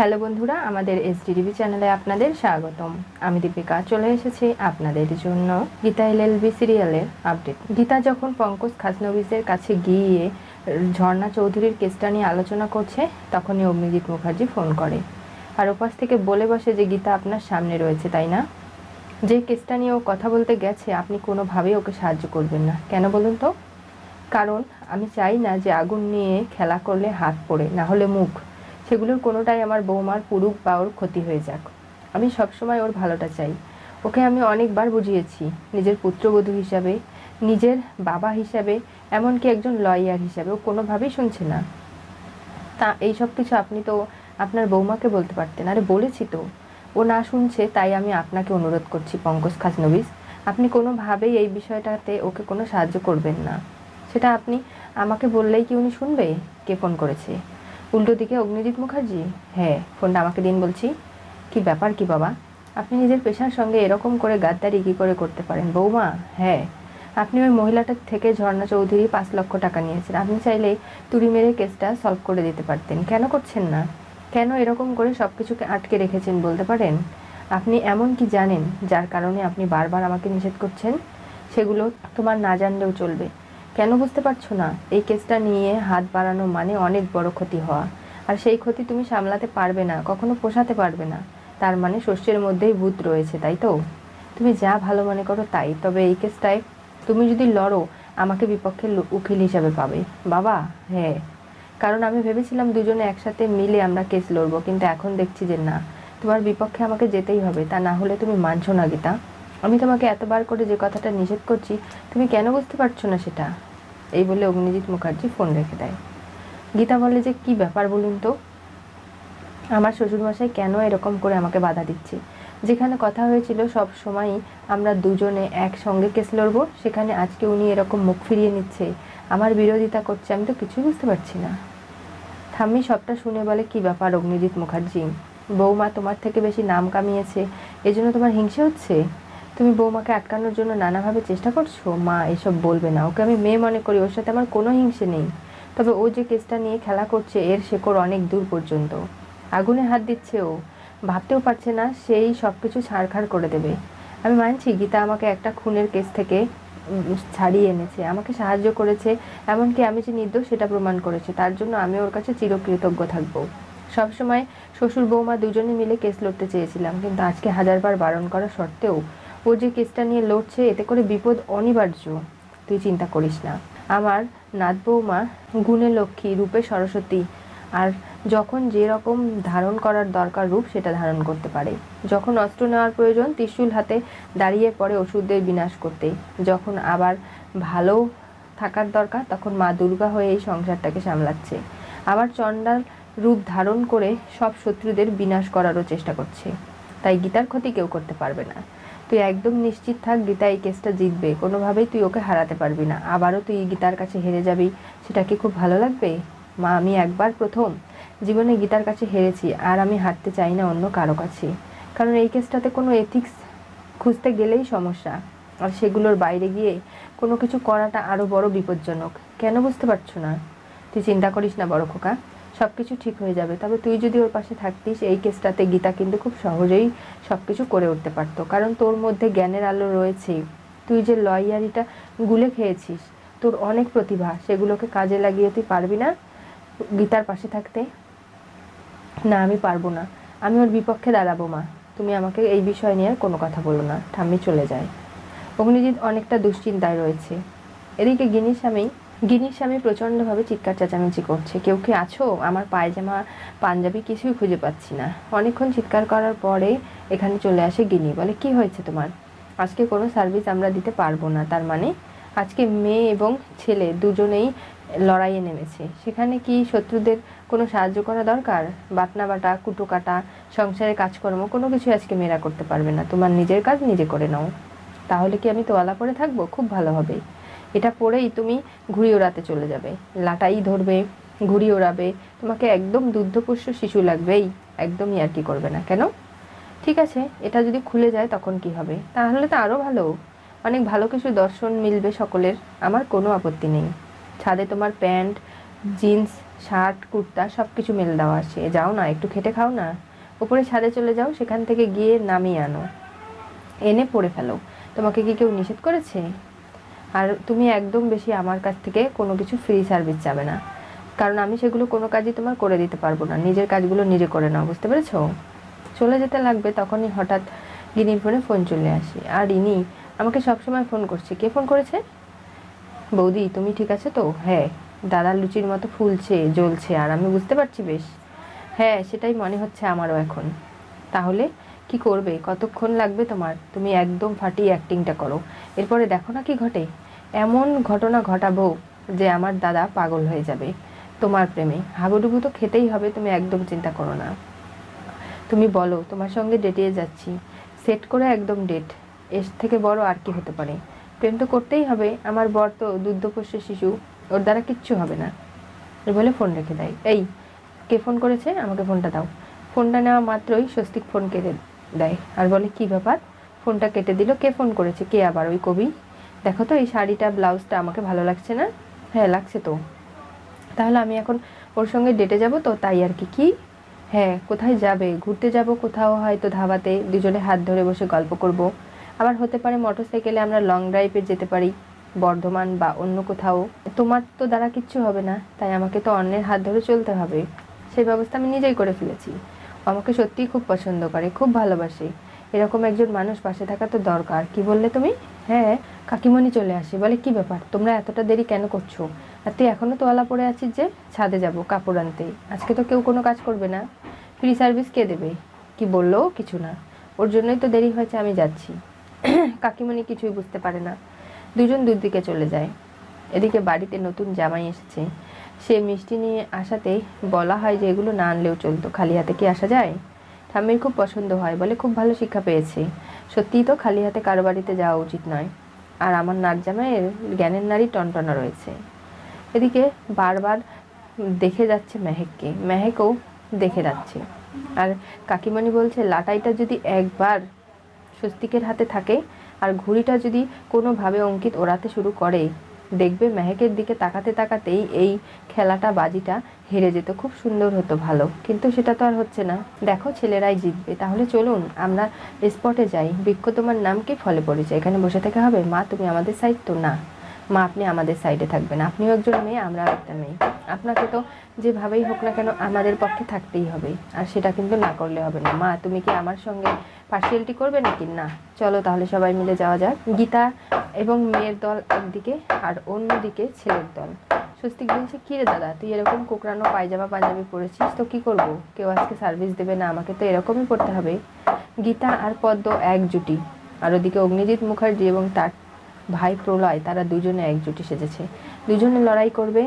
Hello বন্ধুরা, আমাদের এসডিডিবি চ্যানেলে আপনাদের স্বাগতম। আমি দীপিকা, চলে এসেছি আপনাদের জন্য গীতা এল এলএলবি সিরিয়ালের আপডেট গীতা যখন পঙ্কজ খাসনবিসের কাছে গিয়ে ঝর্ণা চৌধুরীর কেসটা নিয়ে আলোচনা করছে, তখনই অগ্নিজিৎ মুখার্জি ফোন করে। আর ওপাশ থেকে বলে বসে যে গীতা আপনার সামনে রয়েছে, তাই না? যে কেসটা নিয়ে ও কথা বলতে গেছে, আপনি কোনোভাবেই ওকে সাহায্য করবেন না। কেন বলুন তো? কারণ আমি চাই না যে আগুন নিয়ে খেলা করলে হাত পড়ে, না হলে মুখ। সেগুলোর কোনোটাই আমার বৌমার পুরুক বা ওর ক্ষতি হয়ে যাক। আমি সবসময় ওর ভালোটা চাই। ওকে আমি অনেকবার বুঝিয়েছি, নিজের পুত্রবধূ হিসাবে, নিজের বাবা হিসাবে, এমনকি একজন লয়ার হিসাবে। ও কোনোভাবেই শুনছে না। তা এই সব কিছু আপনি তো আপনার বৌমাকে বলতে পারতেন। আরে বলেছি তো। ও না শুনছে, তাই আমি আপনাকে অনুরোধ করছি, পঙ্কজ খাসনবিস আপনি কোনোভাবেই এই বিষয়টাতে ওকে কোনো সাহায্য করবেন না। সেটা আপনি আমাকে বললেই কি উনি শুনবে? কে ফোন করেছে? উল্টো দিকে অগ্নিজিৎ মুখার্জি? হ্যাঁ ফোনটা আমাকে দিন বলছি। কি ব্যাপার কি বাবা? আপনি নিজের পেশার সঙ্গে এরকম করে গাদ্দারি কী করে করতে পারেন? বৌমা হ্যাঁ। আপনি ওই মহিলাটার থেকে ঝর্ণা চৌধুরী পাঁচ লক্ষ টাকা নিয়েছেন। আপনি চাইলে তুড়ি মেরে কেসটা সলভ করে দিতে পারতেন। কেন করছেন না? কেন এরকম করে সব কিছুকে আটকে রেখেছেন বলতে পারেন? আপনি এমন কি জানেন যার কারণে আপনি বারবার আমাকে নিষেধ করছেন? সেগুলো তোমার না জানলেও চলবে। কেন বুঝতে পারছ না? এই কেসটা নিয়ে হাত বাড়ানো মানে অনেক বড় ক্ষতি হওয়া। আর সেই ক্ষতি তুমি সামলাতে পারবে না, কখনো পোষাতে পারবে না। তার মানে শস্যের মধ্যেই ভূত রয়েছে, তাই তো? তুমি যা ভালো মনে করো তাই, তবে এই কেসটায় তুমি যদি লড়ো, আমাকে বিপক্ষে উকিল হিসাবে পাবে। বাবা হ্যাঁ। কারণ আমি ভেবেছিলাম দুজনে একসাথে মিলে আমরা কেস লড়বো, কিন্তু এখন দেখছি যে না। তোমার বিপক্ষে আমাকে যেতেই হবে, তা না হলে তুমি মানছো না, গীতা। আমি তোমাকে এতবার করে যে কথাটা নিষেধ করছি, তুমি কেন বুঝতে পারছ না সেটা? এই বলে অগ্নিজিৎ মুখার্জি ফোন রেখে দেয়। গীতা বলে যে, কি ব্যাপার বলুন তো? আমার শ্বশুরমশাই কেন এরকম করে আমাকে বাধা দিচ্ছে? যেখানে কথা হয়েছিল সব সময়ই আমরা দুজনে একসঙ্গে কেস লড়ব, সেখানে আজকে উনি এরকম মুখ ফিরিয়ে নিচ্ছে। আমার বিরোধিতা করছে, আমি তো কিছুই বুঝতে পারছি না। থাম্মি সবটা শুনে বলে, কি ব্যাপার অগ্নিজিৎ মুখার্জি? বৌমা তোমার থেকে বেশি নাম কামিয়েছে, এজন্য তোমার হিংসে হচ্ছে? তুমি বৌমাকে আটকানোর জন্য নানাভাবে চেষ্টা করছ? মা এসব বলবে না। ওকে আমি মেয়ে মনে করি, ওর সাথে আমার কোনো হিংসে নেই। তবে ও যে কেসটা নিয়ে খেলা করছে, এর শেকড় অনেক দূর পর্যন্ত। আগুনে হাত দিচ্ছে ও। ভাবতেও পারছে না, সেই সব কিছু ছাড়খাড় করে দেবে। আমি মানছি গীতা আমাকে একটা খুনের কেস থেকে ছাড়িয়ে এনেছে। আমাকে সাহায্য করেছে, এমনকি আমি যে নির্দোষ সেটা প্রমাণ করেছে। তার জন্য আমি ওর কাছে চিরকৃতজ্ঞ থাকব। সবসময় শ্বশুর বৌমা দুজনে মিলে কেস লড়তে চেয়েছিলাম, কিন্তু আজকে হাজারবার বারণ করা সত্ত্বেও ও যে কেসটা নিয়ে লড়ছে, এতে করে বিপদ অনিবার্য। তুই চিন্তা করিস না। আমার নাত বৌমা গুণে লক্ষ্মী, রূপে সরস্বতী। আর যখন যে রকম ধারণ করার দরকার রূপ, সেটা ধারণ করতে পারে। যখন অস্ত্র নেওয়ার প্রয়োজন, ত্রিশূল হাতে দাঁড়িয়ে পড়ে ওষুধদের বিনাশ করতে। যখন আবার ভালো থাকার দরকার, তখন মা দুর্গা হয়ে এই সংসারটাকে সামলাচ্ছে। আবার চণ্ডাল রূপ ধারণ করে সব শত্রুদের বিনাশ করারও চেষ্টা করছে। তাই গীতার ক্ষতি কেউ করতে পারবে না। তুই একদম নিশ্চিত থাক গীতা এই কেসটা জিতবে। কোনোভাবেই তুই ওকে হারাতে পারবি না। আবারও তুই গীতার কাছে হেরে যাবি। সেটা কি খুব ভালো লাগবে? মা, আমি একবার প্রথম জীবনে গীতার কাছে হেরেছি, আর আমি হারতে চাই না অন্য কারও কাছে। কারণ এই কেসটাতে কোনো এথিক্স খুঁজতে গেলেই সমস্যা। আর সেগুলোর বাইরে গিয়ে কোনো কিছু করাটা আরও বড় বিপজ্জনক। কেন বুঝতে পারছ না? তুই চিন্তা করিস না বড় খোকা। সব কিছু ঠিক হয়ে যাবে। তবে তুই যদি ওর পাশে থাকতিস, এই কেসটাতে গীতা কিন্তু খুব সহজেই সব কিছু করে উঠতে পারতো। কারণ তোর মধ্যে জ্ঞানের আলো রয়েছে তুই যে লয়ারিটা গুলে খেয়েছিস, তোর অনেক প্রতিভা, সেগুলোকে কাজে লাগিয়ে তুই পারবি না গীতার পাশে থাকতে? না, আমি পারব না। আমি ওর বিপক্ষে দাঁড়াবো, মা। তুমি আমাকে এই বিষয় নিয়ে আর কোনো কথা বলো না। ঠাম্মি চলে যায়। অগ্নিজিৎ অনেকটা দুশ্চিন্তায় রয়েছে। এদিকে গিনির স্বামী গিনির স্বামী প্রচণ্ডভাবে চিৎকার চেঁচামেচি করছে। কেউ কি আছো? আমার পায়জামা, পাঞ্জাবি কিছুই খুঁজে পাচ্ছি না। অনেকক্ষণ চিৎকার করার পরে এখানে চলে আসে গিনি। বলে, কি হয়েছে তোমার? আজকে কোনো সার্ভিস আমরা দিতে পারব না। তার মানে আজকে মেয়ে এবং ছেলে দুজনেই লড়াইয়ে নেমেছে। সেখানে কি শত্রুদের কোনো সাহায্য করা দরকার? বাটনা বাটা, কুটো কাটা সংসারের কাজকর্ম, কোনো কিছু আজকে মেয়েরা করতে পারবে না। তোমার নিজের কাজ নিজে করে নাও। তাহলে কি আমি তোয়ালা পরে থাকব? খুব ভালো হবে। এটা পরেই তুমি ঘুড়ি ওড়াতে চলে যাবে। লাটাই ধরবে, ঘুড়ি ওড়াবে। তোমাকে একদম দুগ্ধপুষ্য শিশু লাগবেই, একদমই আর কি করবে না, কেন? ঠিক আছে, এটা যদি খুলে যায় তখন কি হবে? তাহলে তো আরও ভালো। অনেক ভালো কিছু দর্শন মিলবে সকলের, আমার কোনো আপত্তি নেই। ছাদে তোমার প্যান্ট, জিন্স, শার্ট, কুর্তা সব কিছু মেলে দেওয়া আছে। যাও না, একটু খেটে খাও না। উপরে ছাদে চলে যাও, সেখান থেকে গিয়ে নামিয়ে আনো। এনে পড়ে ফেলো। তোমাকে কি কেউ নিষেধ করেছে? আর তুমি একদম বেশি আমার কাছ থেকে কোনো কিছু ফ্রি সার্ভিস যাবে না। কারণ আমি সেগুলো কোনো কাজই তোমার করে দিতে পারব না। নিজের কাজগুলো নিজে করে নাও, বুঝতে পেরেছ? চলে যেতে লাগবে তখনই হঠাৎ গিনির ফোনে ফোন চলে আসে। আর ইনি আমাকে সবসময় ফোন করছে। কে ফোন করেছে? বৌদি, তুমি ঠিক আছে তো? হ্যাঁ দাদার লুচির মতো ফুলছে, জ্বলছে, আর আমি বুঝতে পারছি বেশ। হ্যাঁ সেটাই মনে হচ্ছে আমারও এখন। তাহলে কি করবে? কতক্ষণ লাগবে তোমার? তুমি একদম ফাটিয়ে অ্যাক্টিংটা করো। এরপরে দেখো না কি ঘটে? এমন ঘটনা ঘটাবো যে আমার দাদা পাগল হয়ে যাবে তোমার প্রেমে। হাবুডুবু তো খেতেই হবে, তুমি একদম চিন্তা করো না। তুমি বলো, তোমার সঙ্গে ডেটিয়ে যাচ্ছি। সেট করে একদম ডেট এর থেকে বড় আর কি হতে পারে? প্রেম তো করতেই হবে। আমার বর তো দুগ্ধপোষ্য শিশু। ওর দ্বারা কিচ্ছু হবে না। বলে ফোন রেখে দেয়। এই, কে ফোন করেছে? আমাকে ফোনটা দাও। ফোনটা নেওয়া মাত্রই স্বস্তিক ফোন কেটে দেয়। আর বলে, কি ব্যাপার? ফোনটা কেটে দিল, কে ফোন করেছে? কে আবার ওই কবি? দেখো তো, এই শাড়িটা, ব্লাউজটা আমাকে ভালো লাগছে না? হ্যাঁ লাগছে তো। তাহলে আমি এখন ওর সঙ্গে ডেটে যাব তো, তাই আর কি কি? হ্যাঁ কোথায় যাবে? ঘুরতে যাব কোথাও, হয়তো ধাবাতে। দুজনে হাত ধরে বসে গল্প করব। আবার হতে পারে মোটরসাইকেলে আমরা লং ড্রাইভে যেতে পারি, বর্ধমান বা অন্য কোথাও। তোমার তো দ্বারা কিচ্ছু হবে না, তাই আমাকে তো অন্যের হাত ধরে চলতে হবে। সেই ব্যবস্থা আমি নিজেই করে ফেলেছি। আমাকে সত্যিই খুব পছন্দ করে, খুব ভালোবাসে। এরকম একজন মানুষ পাশে থাকা তো দরকার। কি বললে তুমি? হ্যাঁ কাকিমণি চলে আসে। বলে, কি ব্যাপার? তোমরা এতটা দেরি কেন করছ? আর তুই এখনও তোয়ালা পড়ে আছিস যে, ছাদে যাব, কাপড় আনতে। আজকে তো কেউ কোনো কাজ করবে না। ফ্রি সার্ভিস কে দেবে? কি বলল কিছু না। ওর জন্যই তো দেরি হয়েছে, আমি যাচ্ছি। কাকিমণি কিছুই বুঝতে পারে না। দুজন দুদিকে চলে যায়। এদিকে বাড়িতে নতুন জামাই এসেছে। সে মিষ্টি নিয়ে আসাতেই বলা হয় যে এগুলো না আনলেও চলতো। খালি হাতে কি আসা যায়? ঠাম্মির খুব পছন্দ হয় বলে খুব ভালো শিক্ষা পেয়েছে। সত্যিই তো খালি হাতে কারও বাড়িতে যাওয়া উচিত নয়। আর আমার নাচ জামাইয়ের জ্ঞানের নারী টনটনা রয়েছে। এদিকে বারবার দেখে যাচ্ছে মেহেককে। মেহেকও দেখে যাচ্ছে। আর কাকিমণি বলছে, লাটাইটা যদি একবার স্বস্তিকের হাতে থাকে, আর ঘুড়িটা যদি কোনোভাবে অঙ্কিত ওড়াতে শুরু করে দেখবে মেহেকের দিকে তাকাতে তাকাতেই এই খেলাটা, বাজিটা হেরে যেত। খুব সুন্দর হতো ভালো। কিন্তু সেটা তো আর হচ্ছে না। দেখো ছেলেরাই জিতবে। তাহলে চলুন, আমরা স্পটে যাই। বৃক্ষ তোমার নাম কি? ফলে পড়েছে এখানে বসে থেকে হবে? মা, তুমি আমাদের সাইড তো না। মা আপনি আমাদের সাইডে থাকবেন। আপনিও একজন মেয়ে, আমরাও একটা মেয়ে। আপনাকে তো যেভাবেই হোক না কেন আমাদের পক্ষে থাকতেই হবে। আর সেটা কিন্তু না করলে হবে না। মা, তুমি কি আমার সঙ্গে পার্সিয়ালিটি করবে নাকি? না। চলো তাহলে সবাই মিলে যাওয়া যাক। গীতা এবং মেয়ের দল একদিকে আর অন্যদিকে ছেলের দল। স্বস্তিক বলছে, কী রে দাদা, তুই এরকম কোকড়ানো পায়জামা পাঞ্জাবি পরেছিস, তো কী করব? কেউ আজকে সার্ভিস দেবে না, আমাকে তো এরকমই পড়তে হবে। গীতা আর পদ্ম এক জুটি আর ওদিকে অগ্নিজিৎ মুখার্জি এবং তার ভাই প্রলয়, তারা দুজনে একজুটি সেজেছে। দুজনে লড়াই করবে,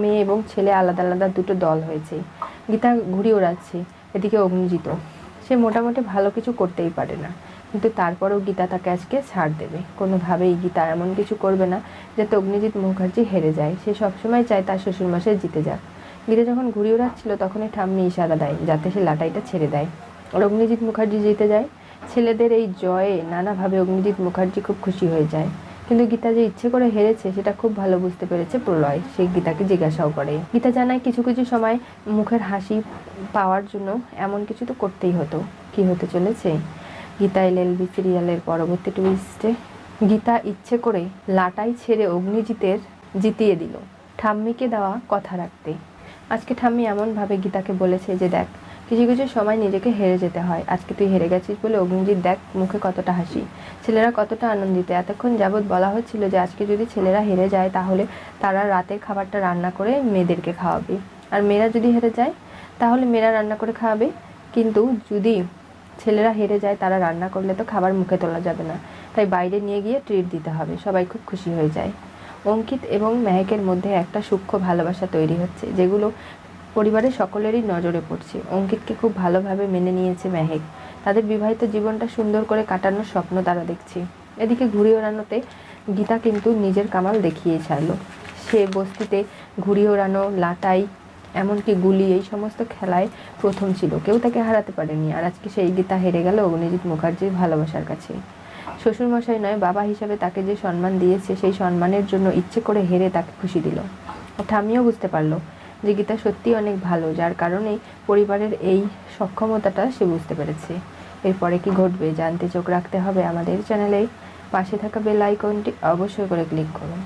মেয়ে এবং ছেলে আলাদা আলাদা দুটো দল হয়েছে। গীতা ঘুড়ি ওড়াচ্ছে, এদিকে অগ্নিজিৎ সে মোটামুটি ভালো কিছু করতেই পারে না, কিন্তু তারপরেও গীতা তাকে আজকে ছাড় দেবে। কোনোভাবেই গীতা এমন কিছু করবে না যাতে অগ্নিজিৎ মুখার্জি হেরে যায়। সে সবসময় চায় তার শ্বশুরমশাই জিতে যাক। গীতা যখন ঘুড়ি ওড়াচ্ছিল, তখনই ঠাম্মি ইশারা দেয়, যাতে সে লাটাইটা ছেড়ে দেয়। আর অগ্নিজিৎ মুখার্জি জিতে যায়। ছেলেদের এই জয়ে নানাভাবে অগ্নিজিৎ মুখার্জি খুব খুশি হয়ে যায়। কিন্তু গীতা যে ইচ্ছে করে হেরেছে, সেটা খুব ভালো বুঝতে পেরেছে প্রলয়। সে গীতাকে জিজ্ঞাসাও করে। গীতা জানায় কিছু কিছু সময় মুখের হাসি পাওয়ার জন্য এমন কিছু তো করতেই হতো। কি হতে চলেছে? গীতা এলএলবি সিরিয়ালের পরবর্তী টুইস্টে গীতা ইচ্ছে করে লাটাই ছেড়ে অগ্নিজিতের জিতিয়ে দিল। ঠাম্মিকে দেওয়া কথা রাখতে। আজকে ঠাম্মি এমনভাবে গীতাকে বলেছে যে, দেখ কিছু কিছু সময় নিজেকে হেরে যেতে হয়। আজকে তুই হেরে গেছিস বলে অগ্নিজিৎ দেখ মুখে কতটা হাসি। ছেলেরা কতটা আনন্দিত। এতক্ষণ যাবৎ বলা হচ্ছিল যে, আজকে যদি ছেলেরা হেরে যায় তাহলে তারা রাতের খাবারটা রান্না করে মেয়েদেরকে খাওয়াবে। আর মেয়েরা যদি হেরে যায়, তাহলে মেয়েরা রান্না করে খাওয়াবে কিন্তু যদি ছেলেরা হেরে যায়, তারা রান্না করলে তো খাবার মুখে তোলা যাবে না। তাই বাইরে নিয়ে গিয়ে ট্রিট দিতে হবে। সবাই খুব খুশি হয়ে যায়। অঙ্কিত এবং মেহেকের মধ্যে একটা সূক্ষ্ম ভালোবাসা তৈরি হচ্ছে, যেগুলো পরিবারের সকলেরই নজরে পড়ছে। অঙ্কিতকে খুব ভালোভাবে মেনে নিয়েছে মেহেক। তাদের বিবাহিত জীবনটা সুন্দর করে কাটানোর স্বপ্ন তারা দেখছে। এদিকে ঘুড়ি ওড়ানোতে গীতা কিন্তু নিজের কামাল দেখিয়ে ছাড়লো। সে বস্তিতে ঘুড়ি ওড়ানো, লাটাই, এমনকি গুলি, এই সমস্ত খেলায় প্রথম ছিল। কেউ তাকে হারাতে পারেনি। আর আজকে সেই গীতা হেরে গেল অগ্নিজিৎ মুখার্জির ভালোবাসার কাছে। শ্বশুরমশাই নয়, বাবা হিসাবে তাকে যে সম্মান দিয়েছে, সেই সম্মানের জন্য ইচ্ছে করে হেরে তাকে খুশি দিল। ঠাম্মিও বুঝতে পারল যে গীতা সত্যি অনেক ভালো, যার কারণেই পরিবারের এই সক্ষমতাটা সে বুঝতে পেরেছে। এরপরে কি ঘটবে জানতে চোখ রাখতে হবে আমাদের চ্যানেলে পাশে থাকা বেল আইকনটি অবশ্যই করে ক্লিক করুন।